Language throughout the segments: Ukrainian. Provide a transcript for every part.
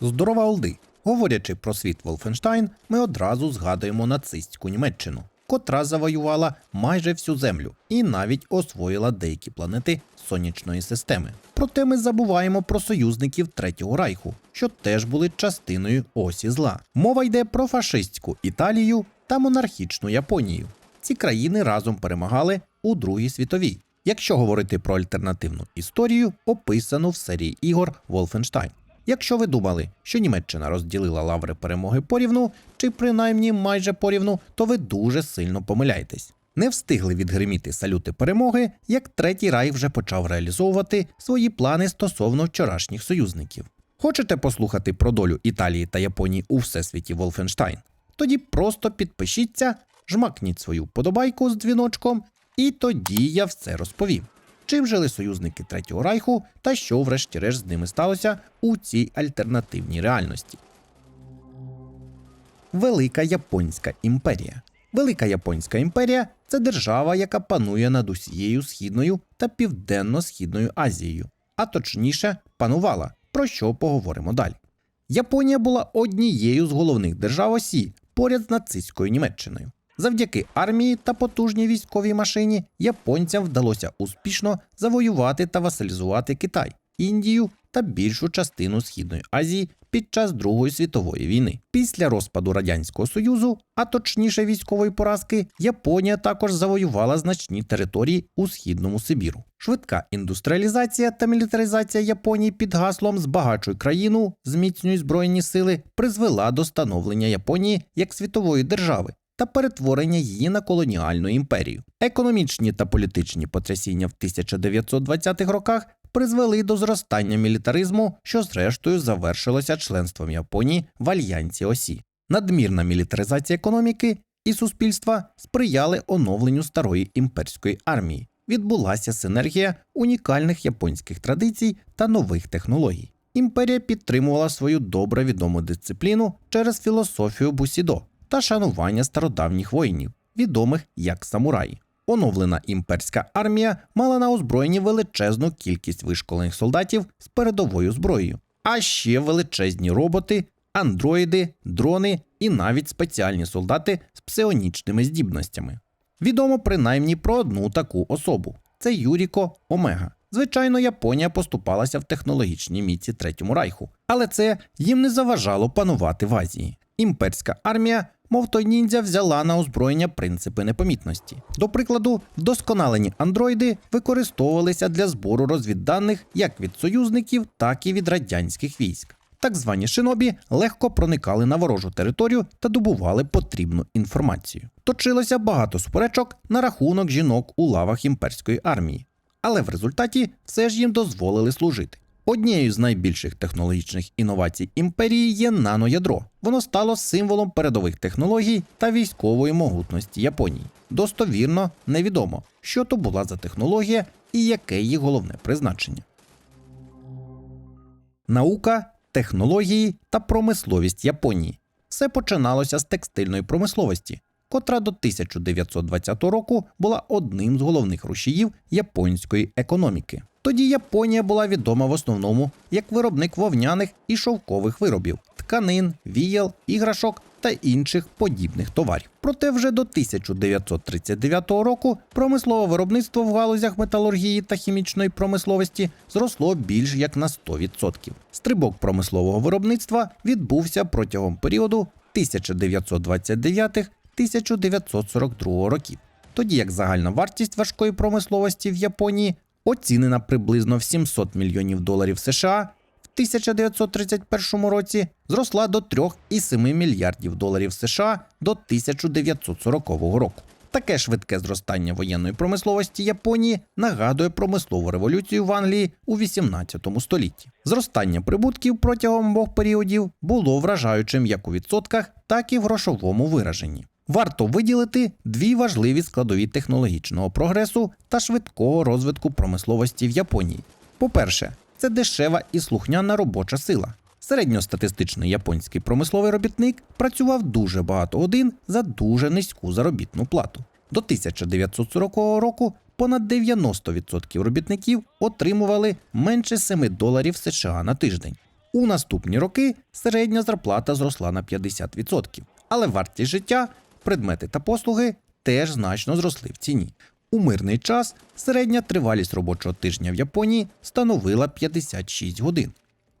Здорова Олди. Говорячи про світ Волфенштайн, ми одразу згадуємо нацистську Німеччину, котра завоювала майже всю землю і навіть освоїла деякі планети сонячної системи. Проте ми забуваємо про союзників Третього Райху, що теж були частиною осі зла. Мова йде про фашистську Італію та монархічну Японію. Ці країни разом перемагали у Другій світовій. Якщо говорити про альтернативну історію, описану в серії ігор Wolfenstein. Якщо ви думали, що Німеччина розділила лаври перемоги порівну, чи принаймні майже порівну, то ви дуже сильно помиляєтесь. Не встигли відгриміти салюти перемоги, як третій рай вже почав реалізовувати свої плани стосовно вчорашніх союзників. Хочете послухати про долю Італії та Японії у всесвіті Wolfenstein? Тоді просто підпишіться, жмакніть свою подобайку з дзвіночком, і тоді я все розповім. Чим жили союзники Третього Райху та що, врешті-решт, з ними сталося у цій альтернативній реальності. Велика Японська імперія. Велика Японська імперія це держава, яка панує над усією східною та південно-східною Азією, а точніше панувала, про що поговоримо далі. Японія була однією з головних держав Осі поряд з нацистською Німеччиною. Завдяки армії та потужній військовій машині японцям вдалося успішно завоювати та васалізувати Китай, Індію та більшу частину Східної Азії під час Другої світової війни. Після розпаду Радянського Союзу, а точніше військової поразки, Японія також завоювала значні території у східному Сибіру. Швидка індустріалізація та мілітаризація Японії під гаслом збагачуй країну, зміцнюй збройні сили призвела до становлення Японії як світової держави та перетворення її на колоніальну імперію. Економічні та політичні потрясіння в 1920-х роках призвели до зростання мілітаризму, що зрештою завершилося членством Японії в альянсі Осі. Надмірна мілітаризація економіки і суспільства сприяли оновленню старої імперської армії. Відбулася синергія унікальних японських традицій та нових технологій. Імперія підтримувала свою добре відому дисципліну через філософію Бусідо та шанування стародавніх воїнів, відомих як самураї. Оновлена імперська армія мала на озброєнні величезну кількість вишколених солдатів з передовою зброєю, а ще величезні роботи, андроїди, дрони і навіть спеціальні солдати з псионічними здібностями. Відомо принаймні про одну таку особу це Юріко Омега. Звичайно, Японія поступалася в технологічній міці Третьому Райху, але це їм не заважало панувати в Азії. Імперська армія, мов той ніндзя, взяла на озброєння принципи непомітності. До прикладу, вдосконалені андроїди використовувалися для збору розвідданих як від союзників, так і від радянських військ. Так звані шинобі легко проникали на ворожу територію та добували потрібну інформацію. Точилося багато суперечок на рахунок жінок у лавах імперської армії, але в результаті все ж їм дозволили служити. Однією з найбільших технологічних інновацій імперії є наноядро. Воно стало символом передових технологій та військової могутності Японії. Достовірно невідомо, що то була за технологія і яке її головне призначення. Наука, технології та промисловість Японії. Все починалося з текстильної промисловості, котра до 1920 року була одним з головних рушіїв японської економіки. Тоді Японія була відома в основному як виробник вовняних і шовкових виробів, тканин, віял, іграшок та інших подібних товарів. Проте вже до 1939 року промислове виробництво в галузях металургії та хімічної промисловості зросло більш як на 100%. Стрибок промислового виробництва відбувся протягом періоду 1929-1942 років. Тоді як загальна вартість важкої промисловості в Японії оцінена приблизно в 700 мільйонів доларів США, в 1931 році зросла до 3,7 мільярдів доларів США до 1940 року. Таке швидке зростання воєнної промисловості Японії нагадує промислову революцію в Англії у 18 столітті. Зростання прибутків протягом обох періодів було вражаючим як у відсотках, так і в грошовому вираженні. Варто виділити дві важливі складові технологічного прогресу та швидкого розвитку промисловості в Японії. По-перше, це дешева і слухняна робоча сила. Середньостатистичний японський промисловий робітник працював дуже багато годин за дуже низьку заробітну плату. До 1940 року понад 90% робітників отримували менше 7 доларів США на тиждень. У наступні роки середня зарплата зросла на 50%, але вартість життя, предмети та послуги теж значно зросли в ціні. У мирний час середня тривалість робочого тижня в Японії становила 56 годин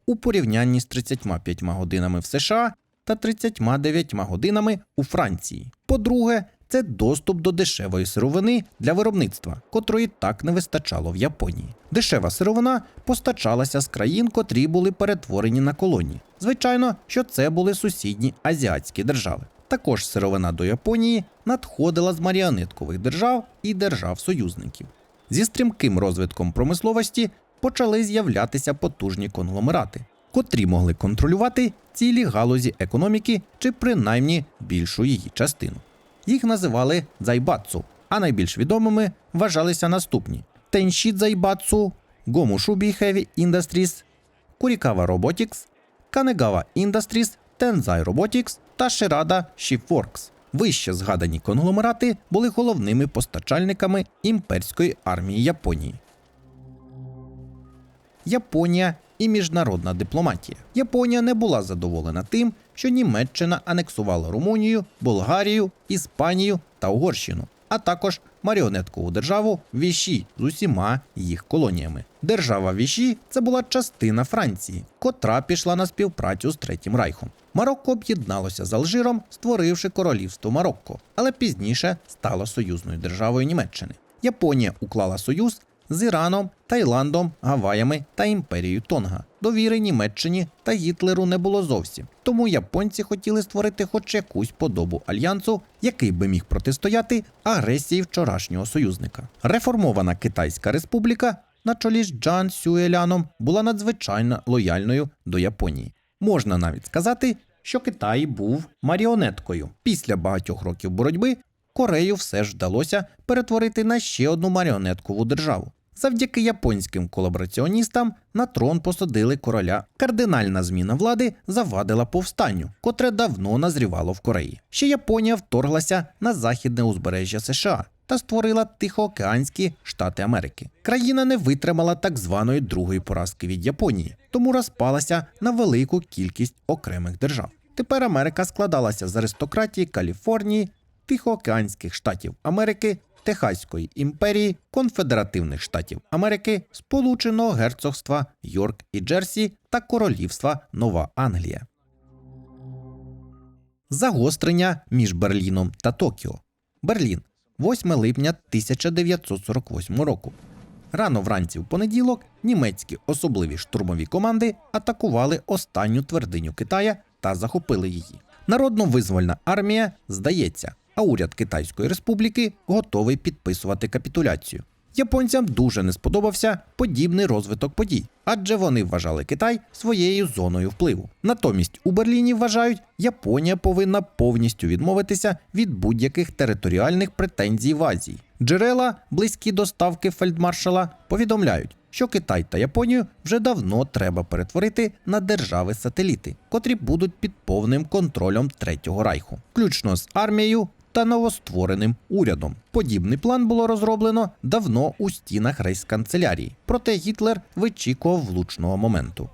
у порівнянні з 35 годинами в США та 39 годинами у Франції. По-друге, це доступ до дешевої сировини для виробництва, котрої так не вистачало в Японії. Дешева сировина постачалася з країн, котрі були перетворені на колонії. Звичайно, що це були сусідні азіатські держави. Також сировина до Японії надходила з маріонеткових держав і держав-союзників. Зі стрімким розвитком промисловості почали з'являтися потужні конгломерати, котрі могли контролювати цілі галузі економіки чи принаймні більшу її частину. Їх називали дзайбацу, а найбільш відомими вважалися наступні: Тенші Дзайбацу, Гомушубі Heavy Industries, Курікава Robotics, Канегава Industries, Tenzai Robotics та Ширада Shipworks. Вище згадані конгломерати були головними постачальниками імперської армії Японії. Японія і міжнародна дипломатія. Японія не була задоволена тим, що Німеччина анексувала Румунію, Болгарію, Іспанію та Угорщину, а також маріонеткову державу Віші з усіма їх колоніями. Держава Віші це була частина Франції, котра пішла на співпрацю з Третім Райхом. Марокко об'єдналося з Алжиром, створивши королівство Марокко, але пізніше стало союзною державою Німеччини. Японія уклала союз з Іраном, Таїландом, Гаваями та імперією Тонга. Довіри Німеччині та Гітлеру не було зовсім. Тому японці хотіли створити хоч якусь подобу альянсу, який би міг протистояти агресії вчорашнього союзника. Реформована Китайська республіка на чолі з Джан Сюеляном була надзвичайно лояльною до Японії. Можна навіть сказати, що Китай був маріонеткою. Після багатьох років боротьби Корею все ж вдалося перетворити на ще одну маріонеткову державу. Завдяки японським колабораціоністам на трон посадили короля. Кардинальна зміна влади завадила повстанню, котре давно назрівало в Кореї. Ще Японія вторглася на західне узбережжя США та створила Тихоокеанські Штати Америки. Країна не витримала так званої другої поразки від Японії, тому розпалася на велику кількість окремих держав. Тепер Америка складалася з аристократії Каліфорнії, Тихоокеанських штатів Америки, Техаської імперії, Конфедеративних штатів Америки, Сполученого Герцогства Йорк і Джерсі та Королівства Нова Англія. Загострення між Берліном та Токіо. Берлін 8 липня 1948 року. Рано вранці в понеділок німецькі особливі штурмові команди атакували останню твердиню Китая та захопили її. Народно-визвольна армія здається, а уряд Китайської республіки готовий підписувати капітуляцію. Японцям дуже не сподобався подібний розвиток подій, адже вони вважали Китай своєю зоною впливу. Натомість у Берліні вважають, Японія повинна повністю відмовитися від будь-яких територіальних претензій в Азії. Джерела, близькі до ставки фельдмаршала, повідомляють, що Китай та Японію вже давно треба перетворити на держави-сателіти, котрі будуть під повним контролем Третього Райху, включно з армією та новоствореним урядом. Подібний план було розроблено давно у стінах рейхсканцелярії, проте Гітлер вичікував влучного моменту.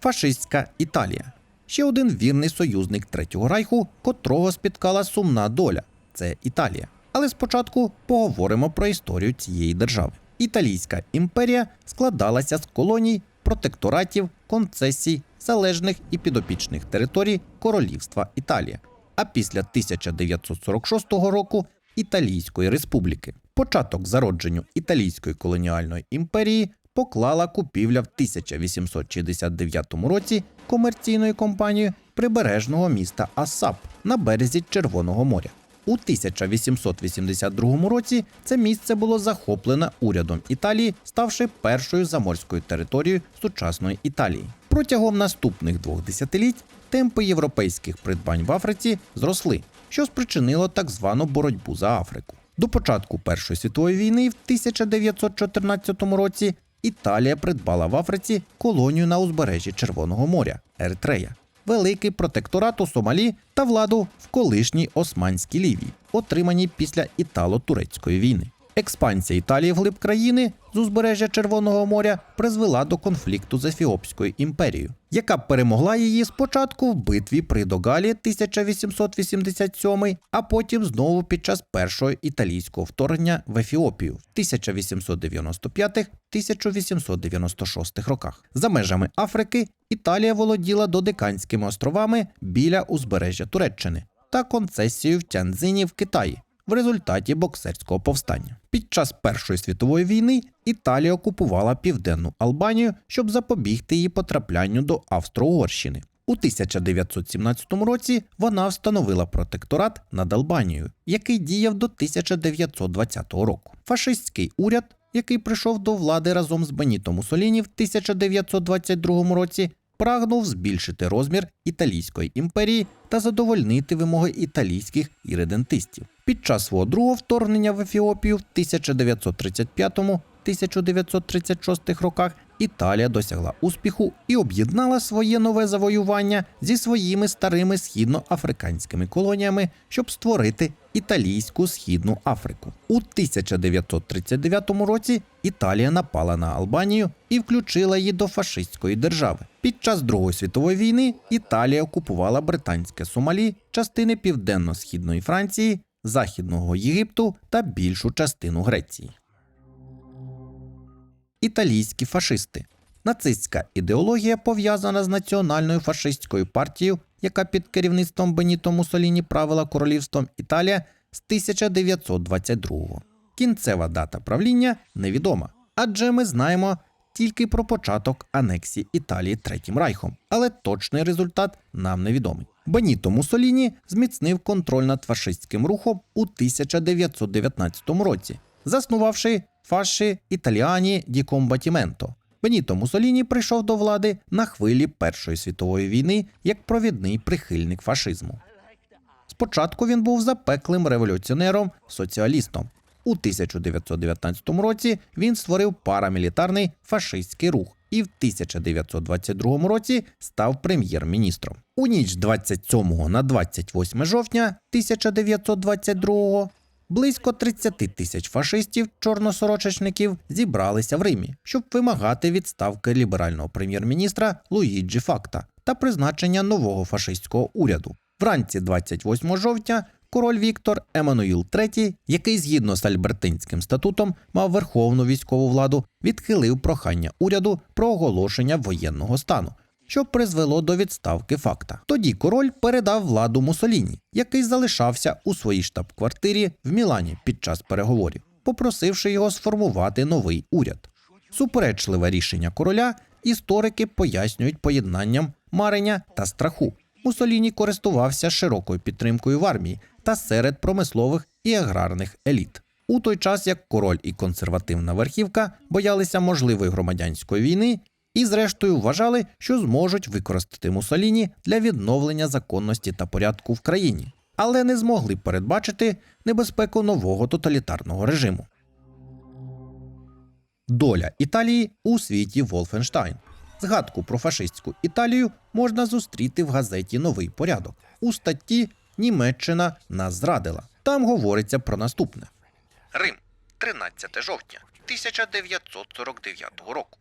Фашистська Італія ще один вірний союзник Третього Райху, котрого спіткала сумна доля це Італія. Але спочатку поговоримо про історію цієї держави. Італійська імперія складалася з колоній, протекторатів, концесій, залежних і підопічних територій Королівства Італія, а після 1946 року Італійської республіки. Початок зародженню Італійської колоніальної імперії поклала купівля в 1869 році комерційною компанією прибережного міста Асап на березі Червоного моря. У 1882 році це місце було захоплене урядом Італії, ставши першою заморською територією сучасної Італії. Протягом наступних двох десятиліть темпи європейських придбань в Африці зросли, що спричинило так звану боротьбу за Африку. До початку Першої світової війни в 1914 році Італія придбала в Африці колонію на узбережжі Червоного моря Еритрея великий протекторат у Сомалі та владу в колишній Османській Лівії, отримані після Італо-турецької війни. Експансія Італії вглиб країни з узбережжя Червоного моря призвела до конфлікту з Ефіопською імперією, яка перемогла її спочатку в битві при Догалі 1887, а потім знову під час першого італійського вторгнення в Ефіопію в 1895-1896 роках. За межами Африки Італія володіла Додеканськими островами біля узбережжя Туреччини та концесією в Тяньцзині в Китаї в результаті боксерського повстання. Під час Першої світової війни Італія окупувала південну Албанію, щоб запобігти її потраплянню до Австро-Угорщини. У 1917 році вона встановила протекторат над Албанією, який діяв до 1920 року. Фашистський уряд, який прийшов до влади разом з Бенітом Муссоліні в 1922 році, прагнув збільшити розмір Італійської імперії та задовольнити вимоги італійських іредентистів. Під час свого другого вторгнення в Ефіопію в 1935-1936 роках Італія досягла успіху і об'єднала своє нове завоювання зі своїми старими східноафриканськими колоніями, щоб створити італійську східну Африку. У 1939 році Італія напала на Албанію і включила її до фашистської держави. Під час Другої світової війни Італія окупувала британське Сомалі, частини південно-східної Франції, Західного Єгипту та більшу частину Греції. Італійські фашисти. Нацистська ідеологія пов'язана з національною фашистською партією, яка під керівництвом Беніто Муссоліні правила королівством Італія з 1922-го. Кінцева дата правління невідома, адже ми знаємо тільки про початок анексії Італії Третім Райхом, але точний результат нам невідомий. Беніто Муссоліні зміцнив контроль над фашистським рухом у 1919 році, заснувавши фаші Італіані ді Комбатіменто. Беніто Муссоліні прийшов до влади на хвилі Першої світової війни як провідний прихильник фашизму. Спочатку він був запеклим революціонером, соціалістом. У 1919 році він створив парамілітарний фашистський рух і в 1922 році став прем'єр-міністром. У ніч 27 на 28 жовтня 1922 Близько 30 тисяч фашистів, чорносорочечників зібралися в Римі, щоб вимагати відставки ліберального прем'єр-міністра Луїджі Факта та призначення нового фашистського уряду. Вранці 28 жовтня король Віктор Еммануїл III, який згідно з Альбертинським статутом мав верховну військову владу, відхилив прохання уряду про оголошення воєнного стану що призвело до відставки факта. Тоді король передав владу Мусоліні, який залишався у своїй штаб-квартирі в Мілані під час переговорів, попросивши його сформувати новий уряд. Суперечливе рішення короля історики пояснюють поєднанням марення та страху. Мусоліні користувався широкою підтримкою в армії та серед промислових і аграрних еліт. У той час як король і консервативна верхівка боялися можливої громадянської війни і, зрештою, вважали, що зможуть використати Мусоліні для відновлення законності та порядку в країні, але не змогли передбачити небезпеку нового тоталітарного режиму. Доля Італії у світі Волфенштайн. Згадку про фашистську Італію можна зустріти в газеті Новий порядок у статті Німеччина нас зрадила. Там говориться про наступне: Рим, 13 жовтня 1949 року.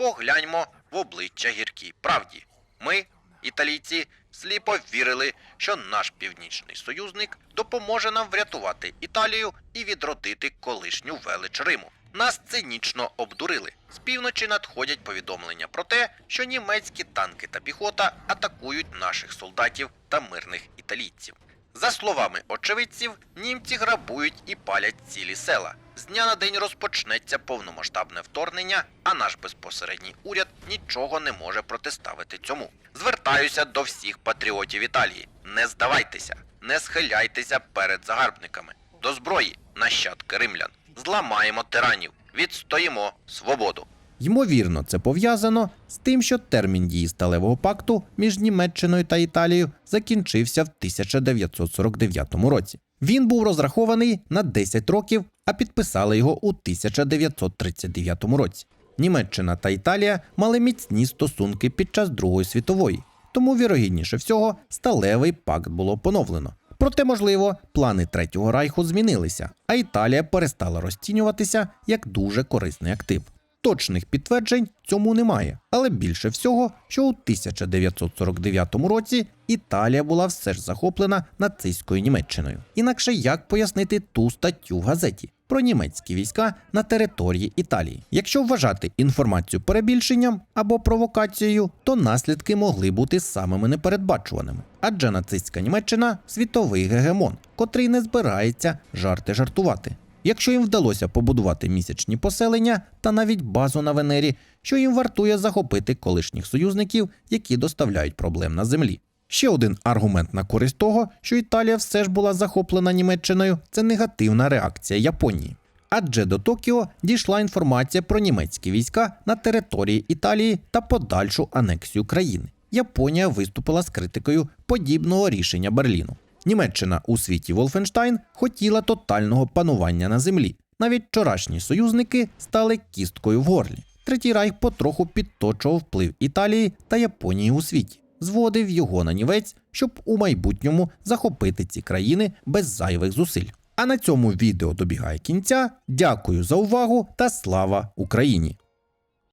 Погляньмо в обличчя гіркій правді. Ми, італійці, сліпо вірили, що наш північний союзник допоможе нам врятувати Італію і відродити колишню велич Риму. Нас цинічно обдурили. З півночі надходять повідомлення про те, що німецькі танки та піхота атакують наших солдатів та мирних італійців. За словами очевидців, німці грабують і палять цілі села. З дня на день розпочнеться повномасштабне вторгнення, а наш безпосередній уряд нічого не може протиставити цьому. Звертаюся до всіх патріотів Італії: не здавайтеся, не схиляйтеся перед загарбниками. До зброї, нащадки римлян, зламаємо тиранів, відстоїмо свободу. Ймовірно, це пов'язано з тим, що термін дії сталевого пакту між Німеччиною та Італією закінчився в 1949 році. Він був розрахований на 10 років, а підписали його у 1939 році. Німеччина та Італія мали міцні стосунки під час Другої світової, тому, вірогідніше всього, сталевий пакт було поновлено. Проте можливо, плани Третього Райху змінилися, а Італія перестала розцінюватися як дуже корисний актив. Точних підтверджень цьому немає, але більше всього, що у 1949 році Італія була все ж захоплена нацистською Німеччиною. Інакше як пояснити ту статтю в газеті про німецькі війська на території Італії? Якщо вважати інформацію перебільшенням або провокацією, то наслідки могли бути самими непередбачуваними. Адже нацистська Німеччина світовий гегемон, котрий не збирається жарти жартувати. Якщо їм вдалося побудувати місячні поселення та навіть базу на Венері, що їм вартує захопити колишніх союзників, які доставляють проблем на землі. Ще один аргумент на користь того, що Італія все ж була захоплена Німеччиною, це негативна реакція Японії. Адже до Токіо дійшла інформація про німецькі війська на території Італії та подальшу анексію країни. Японія виступила з критикою подібного рішення Берліну. Німеччина у світі Волфенштайн хотіла тотального панування на землі. Навіть вчорашні союзники стали кісткою в горлі. Третій райх потроху підточував вплив Італії та Японії у світі, зводив його на нівець, щоб у майбутньому захопити ці країни без зайвих зусиль. А на цьому відео добігає кінця. Дякую за увагу та слава Україні!